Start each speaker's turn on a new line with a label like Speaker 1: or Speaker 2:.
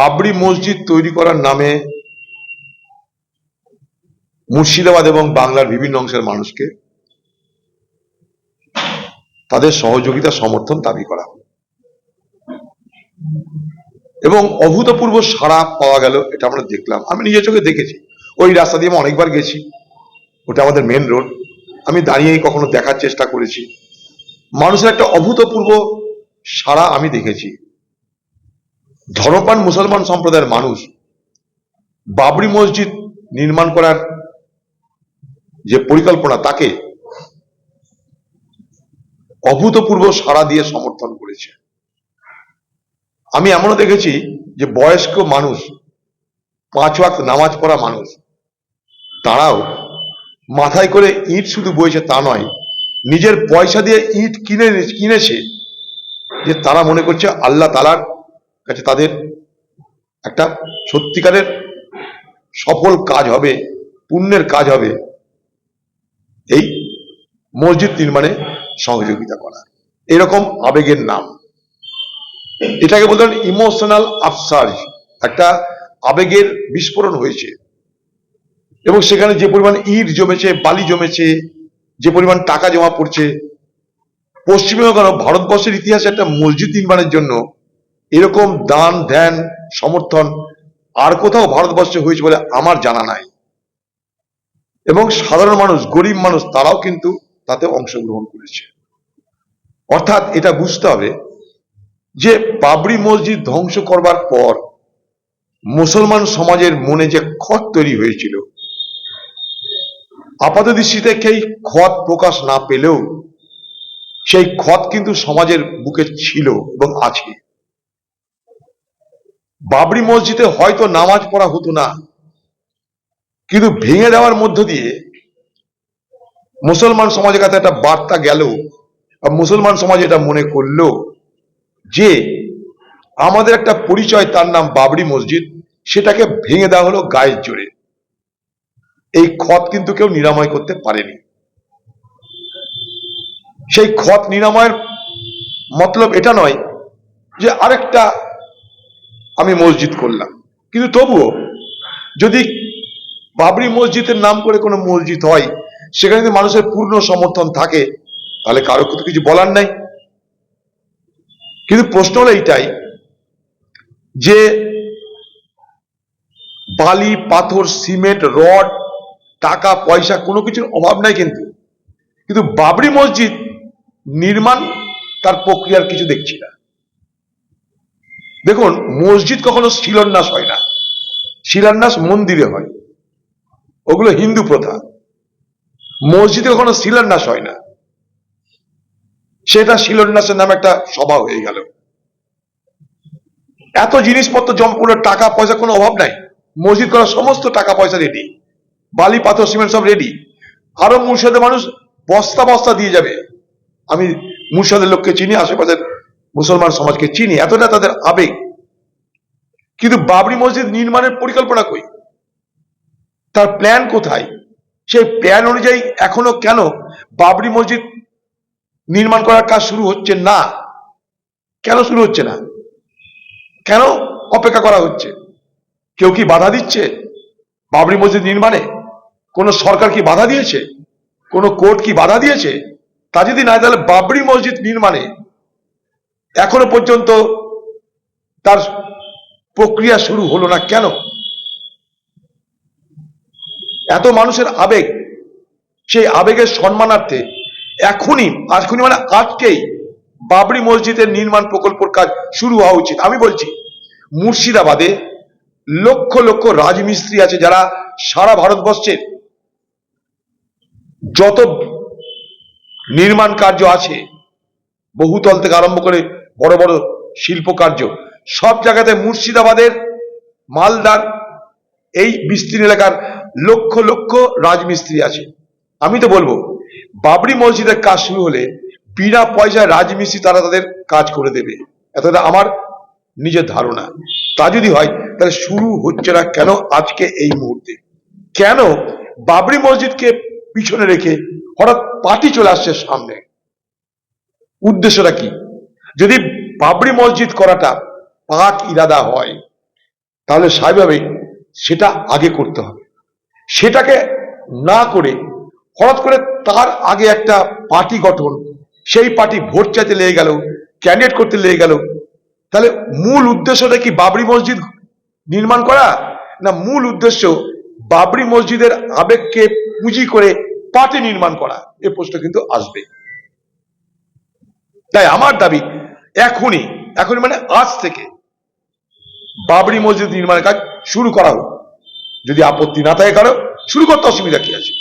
Speaker 1: বাবরি মসজিদ তৈরি করার নামে মুর্শিদাবাদ এবং বাংলার বিভিন্ন অংশের মানুষকে তাদের সহযোগিতা, সমর্থন দাবি করা হলো। এবং অভূতপূর্ব সাড়া পাওয়া গেল, এটা আমরা দেখলাম। আমি নিজের চোখে দেখেছি। ওই রাস্তা দিয়ে আমি অনেকবার গেছি। ওটা আমাদের মেন রোড আমি দাঁড়িয়েই কখনো দেখার চেষ্টা করেছি। মানুষের একটা অভূতপূর্ব সাড়া আমি দেখেছি। ধর্মপান মুসলমান সম্প্রদায়ের মানুষ বাবরি মসজিদ নির্মাণ করার যে পরিকল্পনা তাকে অভূতপূর্ব সাড়া দিয়ে সমর্থন করেছে। আমি এমনও দেখেছি যে বয়স্ক মানুষ, পাঁচ ওয়াক্ত নামাজ পড়া মানুষ, তারাও মাথায় করে ইট শুধু বইছে তা নয়, নিজের পয়সা দিয়ে ইট কিনে কিনেছে যে তারা মনে করছে আল্লাহ তালার কাছে তাদের একটা সত্যিকারের সফল কাজ হবে, পুণ্যের কাজ হবে, এই মসজিদ নির্মাণে সহযোগিতা করা। এরকম আবেগের নাম। এটাকে বলতেন ইমোশনাল আফসার্জ একটা আবেগের বিস্ফোরণ হয়েছে। এবং সেখানে যে পরিমাণ ইট জমেছে, বালি জমেছে, যে পরিমাণ টাকা জমা পড়ছে, পশ্চিমবঙ্গ ভারতবর্ষের ইতিহাসে একটা মসজিদ নির্মাণের জন্য এরকম দান, ধ্যান, সমর্থন আর কোথাও ভারতবর্ষে হয়েছে বলে আমার জানা নাই। এবং সাধারণ মানুষ, গরিব মানুষ, তারাও কিন্তু তাতে অংশগ্রহণ করেছে। অর্থাৎ এটা বুঝতে হবে যে বাবরি মসজিদ ধ্বংস করবার পর মুসলমান সমাজের মনে যে ক্ষত তৈরি হয়েছিল, আপাত দৃষ্টিতে সেই ক্ষত প্রকাশ না পেলেও সেই ক্ষত কিন্তু সমাজের বুকে ছিল এবং আছে। বাবরি মসজিদে হয়তো নামাজ পড়া হতো না। কিন্তু ভেঙে দেওয়ার মধ্য দিয়ে মুসলমান সমাজের কাছে একটা বার্তা গেল আর মুসলমান সমাজ এটা মনে করল যে আমাদের একটা পরিচয় তার নাম বাবরি মসজিদ, সেটাকে ভেঙে দেওয়া হলো গায়ের জোরে। এই ক্ষত কিন্তু কেউ নিরাময় করতে পারেনি। সেই ক্ষত নিরাময়ের মতলব এটা নয় যে আরেকটা আমি মসজিদ করলাম। কিন্তু তবুও, যদি বাবরি মসজিদের নাম করে কোনো মসজিদ হয়, সেখানে যদি মানুষের পূর্ণ সমর্থন থাকে, তাহলে কারও তো কিছু বলার নাই। কিন্তু প্রশ্ন হলো এইটাই, যে বালি, পাথর, সিমেন্ট, রড, টাকা, পয়সা কোনো কিছুর অভাব নাই কিন্তু। কিন্তু বাবরি মসজিদ নির্মাণ তার প্রক্রিয়ার কিছু দেখছি না। দেখুন, মসজিদ কখনো শিলান্যাস হয় না। শিলান্যাস মন্দিরে হয়। ওগুলো হিন্দু প্রথা। মসজিদে কখনো শিলান্যাস হয় না। সেটা শিলান্যাসের নামে একটা সভা হয়ে গেল। এত জিনিসপত্র জমপুরের টাকা, পয়সা, কোনো অভাব নাই। মসজিদ করার সমস্ত টাকা, পয়সা রেডি বালি, পাথর, সিমেন্ট সব রেডি আরও মুর্শিদের মানুষ বস্তা বস্তা দিয়ে যাবে। আমি মুর্শিদের লোককে চিনি, আশেপাশের মুসলমান সমাজকে চিনি, এতটা তাদের আবেগ। কিন্তু বাবরি মসজিদ নির্মাণের পরিকল্পনা কই? তার প্ল্যান কোথায়? সেই প্ল্যান অনুযায়ী এখনও কেন বাবরি মসজিদ নির্মাণ করার কাজ শুরু হচ্ছে না? কেন শুরু হচ্ছে না? কেন অপেক্ষা করা হচ্ছে? কেউ কি বাধা দিচ্ছে বাবরি মসজিদ নির্মাণে? কোন সরকার কি বাধা দিয়েছে? কোন কোর্ট কি বাধা দিয়েছে? তা যদি না তাহলে বাবরি মসজিদ নির্মাণে এখনও পর্যন্ত তার প্রক্রিয়া শুরু হলো না কেন? এত মানুষের আবেগ, সেই আবেগের সম্মানার্থে এখনই এখনই মানে আজকেই বাবরি মসজিদের নির্মাণ প্রকল্পের কাজ শুরু হওয়া উচিত। আমি বলছি, মুর্শিদাবাদে লক্ষ লক্ষ রাজমিস্ত্রি আছে যারা সারা ভারতবর্ষের যত নির্মাণ কার্য আছে, বহুতল থেকে আরম্ভ করে বড় বড় শিল্প কার্য সব জায়গাতে মুর্শিদাবাদের মালদার এই বিস্তীর্ণ এলাকার লক্ষ লক্ষ রাজমিস্ত্রি আছে। আমি তো বলব, বাবরি মসজিদের কাজ শুরু হলে বিনা পয়সায় রাজমিস্ত্রি তারা তাদের কাজ করে দেবে। এতটা আমার নিজের ধারণা। তা যদি হয়, তাহলে শুরু হচ্ছে না কেন আজকে এই মুহূর্তে? কেন বাবরি মসজিদকে পিছনে রেখে হঠাৎ পার্টি চলে আসছে সামনে? উদ্দেশ্যটা কি? যদি বাবরি মসজিদ করাটা পাক ইরাদা হয়, তাহলে স্বাভাবিক সেটা আগে করতে হবে। সেটাকে না করে, হঠাৎ করে তার আগে একটা পার্টি গঠন, সেই পার্টি ভোট চাইতে লেগে গেল ক্যান্ডিডেট করতে লেগে গেল, তাহলে মূল উদ্দেশ্যটা কি বাবরি মসজিদ নির্মাণ করা? না মূল উদ্দেশ্য বাবরি মসজিদের আবেগকে পুঁজি করে পার্টি নির্মাণ করা? এ প্রশ্ন কিন্তু আসবে। তাই আমার দাবি এখনই এখনই মানে আজ থেকে বাবরি মসজিদ নির্মাণের কাজ শুরু করা হোক। যদি আপত্তি না থাকে কারও, শুরু করতে অসুবিধা কি আছে?